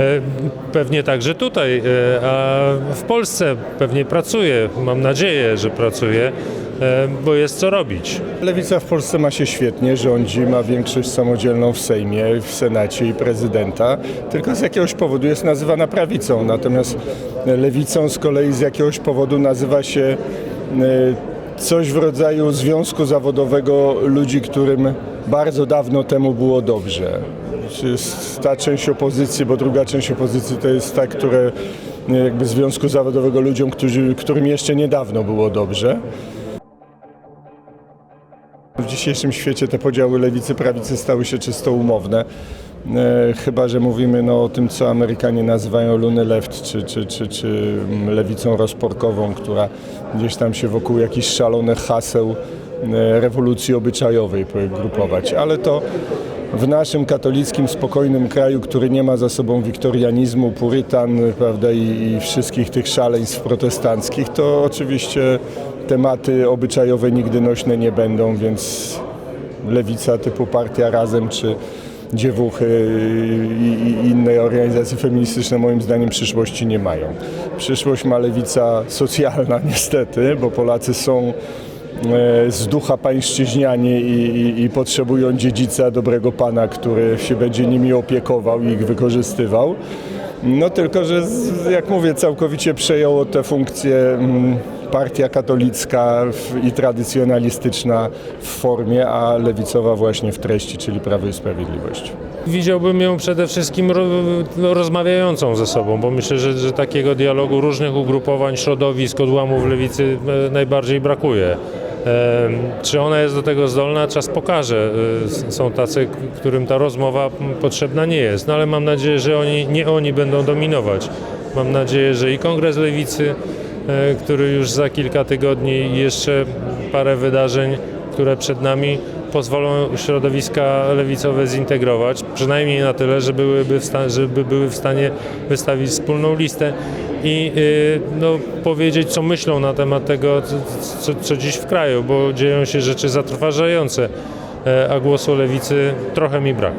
E, Pewnie także tutaj, e, a w Polsce pewnie pracuje, mam nadzieję, że pracuje, e, bo jest co robić. Lewica w Polsce ma się świetnie, rządzi, ma większość samodzielną w Sejmie, w Senacie i prezydenta, tylko z jakiegoś powodu jest nazywana prawicą, natomiast lewicą z kolei z jakiegoś powodu nazywa się coś w rodzaju związku zawodowego ludzi, którym bardzo dawno temu było dobrze. Jest ta część opozycji, bo druga część opozycji to jest ta, które e, jakby związku zawodowego ludziom, którzy, którym jeszcze niedawno było dobrze. W dzisiejszym świecie te podziały lewicy, prawicy stały się czysto umowne. E, chyba, że mówimy no, o tym, co Amerykanie nazywają luny left, czy, czy, czy, czy mm, lewicą rozporkową, która gdzieś tam się wokół jakichś szalonych haseł e, rewolucji obyczajowej grupować. Ale to w naszym katolickim, spokojnym kraju, który nie ma za sobą wiktorianizmu, purytan prawda, i, i wszystkich tych szaleństw protestanckich, to oczywiście tematy obyczajowe nigdy nośne nie będą, więc lewica typu Partia Razem czy Dziewuchy i, inne organizacje feministyczne moim zdaniem przyszłości nie mają. Przyszłość ma lewica socjalna niestety, bo Polacy są z ducha pańszczyźniani i, i, i potrzebują dziedzica, dobrego pana, który się będzie nimi opiekował i ich wykorzystywał. No tylko, że jak mówię, całkowicie przejęło te funkcje mm, partia katolicka i tradycjonalistyczna w formie, a lewicowa właśnie w treści, czyli Prawo i Sprawiedliwość. Widziałbym ją przede wszystkim ro, rozmawiającą ze sobą, bo myślę, że, że takiego dialogu różnych ugrupowań, środowisk, odłamów lewicy e, najbardziej brakuje. Czy ona jest do tego zdolna? Czas pokaże. S- Są tacy, którym ta rozmowa potrzebna nie jest, no ale mam nadzieję, że oni, nie oni będą dominować. Mam nadzieję, że i Kongres Lewicy, e, który już za kilka tygodni jeszcze parę wydarzeń, które przed nami pozwolą środowiska lewicowe zintegrować, przynajmniej na tyle, że byłyby w, żeby były w stanie wystawić wspólną listę i y, no, powiedzieć, co myślą na temat tego, co, co, dziś w kraju, bo dzieją się rzeczy zatrważające, e, a głosu lewicy trochę mi brak.